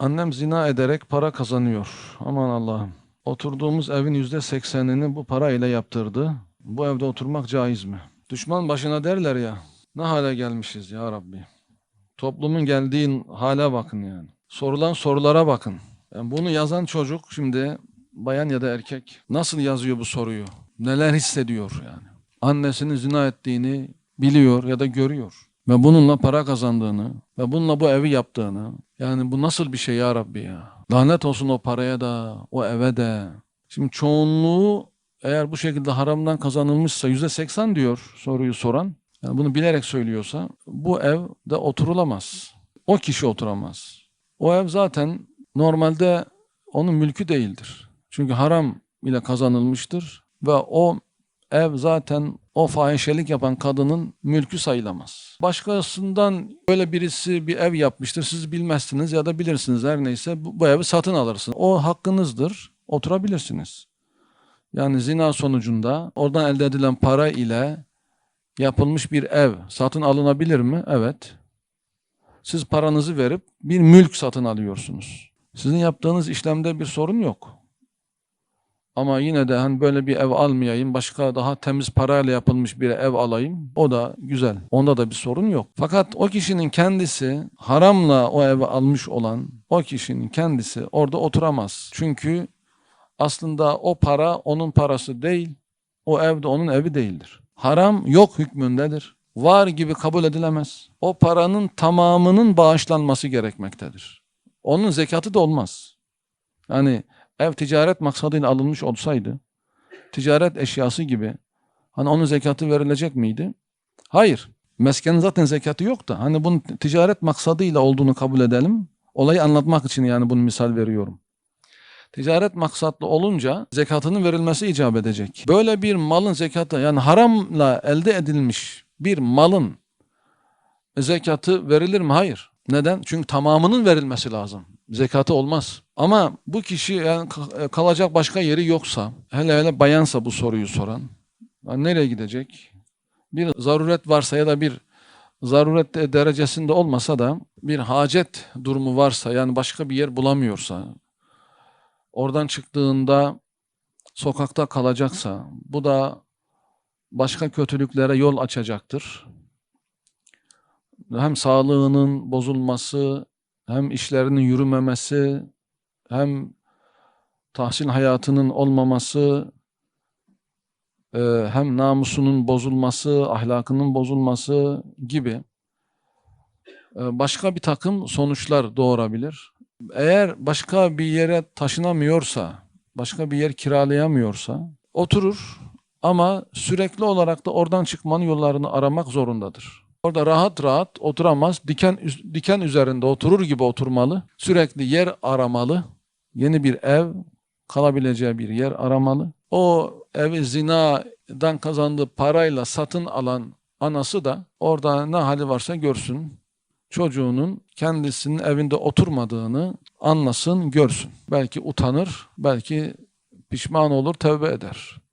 Annem zina ederek para kazanıyor. Aman Allah'ım. Oturduğumuz evin yüzde seksenini bu para ile yaptırdı. Bu evde oturmak caiz mi? Düşman başına derler ya. Ne hale gelmişiz ya Rabbi. Toplumun geldiği hale bakın yani. Sorulan sorulara bakın. Yani bunu yazan çocuk şimdi bayan ya da erkek nasıl yazıyor bu soruyu? Neler hissediyor yani? Annesinin zina ettiğini biliyor ya da görüyor. Ve bununla para kazandığını ve bununla bu evi yaptığını. Yani bu nasıl bir şey ya Rabbi ya? Lanet olsun o paraya da, o eve de. Şimdi çoğunluğu eğer bu şekilde haramdan kazanılmışsa yüzde seksen diyor soruyu soran. Yani bunu bilerek söylüyorsa bu evde oturulamaz. O kişi oturamaz. O ev zaten normalde onun mülkü değildir. Çünkü haram ile kazanılmıştır ve o ev zaten o fahişelik yapan kadının mülkü sayılamaz. Başkasından böyle birisi bir ev yapmıştır. Siz bilmezsiniz ya da bilirsiniz her neyse bu, bu evi satın alırsınız. O hakkınızdır. Oturabilirsiniz. Yani zina sonucunda oradan elde edilen para ile yapılmış bir ev satın alınabilir mi? Evet. Siz paranızı verip bir mülk satın alıyorsunuz. Sizin yaptığınız işlemde bir sorun yok. Ama yine de hani böyle bir ev almayayım, başka daha temiz parayla yapılmış bir ev alayım. O da güzel. Onda da bir sorun yok. Fakat o kişinin kendisi haramla o evi almış olan o kişinin kendisi orada oturamaz. Çünkü aslında o para onun parası değil, o ev de onun evi değildir. Haram yok hükmündedir. Var gibi kabul edilemez. O paranın tamamının bağışlanması gerekmektedir. Onun zekatı da olmaz. Yani ev ticaret maksadıyla alınmış olsaydı, ticaret eşyası gibi, hani onun zekatı verilecek miydi? Hayır. Meskenin zaten zekatı yok da, hani bunun ticaret maksadıyla olduğunu kabul edelim. Olayı anlatmak için yani bunu misal veriyorum. Ticaret maksatlı olunca zekatının verilmesi icap edecek. Böyle bir malın zekatı yani haramla elde edilmiş bir malın zekatı verilir mi? Hayır. Neden? Çünkü tamamının verilmesi lazım. Zekatı olmaz. Ama bu kişi yani ka- kalacak başka yeri yoksa, hele hele bayansa bu soruyu soran, yani nereye gidecek? Bir zaruret varsa ya da bir zaruret de- derecesinde olmasa da bir hacet durumu varsa yani başka bir yer bulamıyorsa, oradan çıktığında sokakta kalacaksa, bu da başka kötülüklere yol açacaktır. Hem sağlığının bozulması, hem işlerinin yürümemesi, hem tahsil hayatının olmaması, e, hem namusunun bozulması, ahlakının bozulması gibi e, başka bir takım sonuçlar doğurabilir. Eğer başka bir yere taşınamıyorsa, başka bir yer kiralayamıyorsa oturur ama sürekli olarak da oradan çıkmanın yollarını aramak zorundadır. Orada rahat rahat oturamaz. Diken diken üzerinde oturur gibi oturmalı. Sürekli yer aramalı. Yeni bir ev, kalabileceği bir yer aramalı. O evi zinadan kazandığı parayla satın alan anası da orada ne hali varsa görsün. Çocuğunun kendisinin evinde oturmadığını anlasın, görsün. Belki utanır, belki pişman olur, tövbe eder.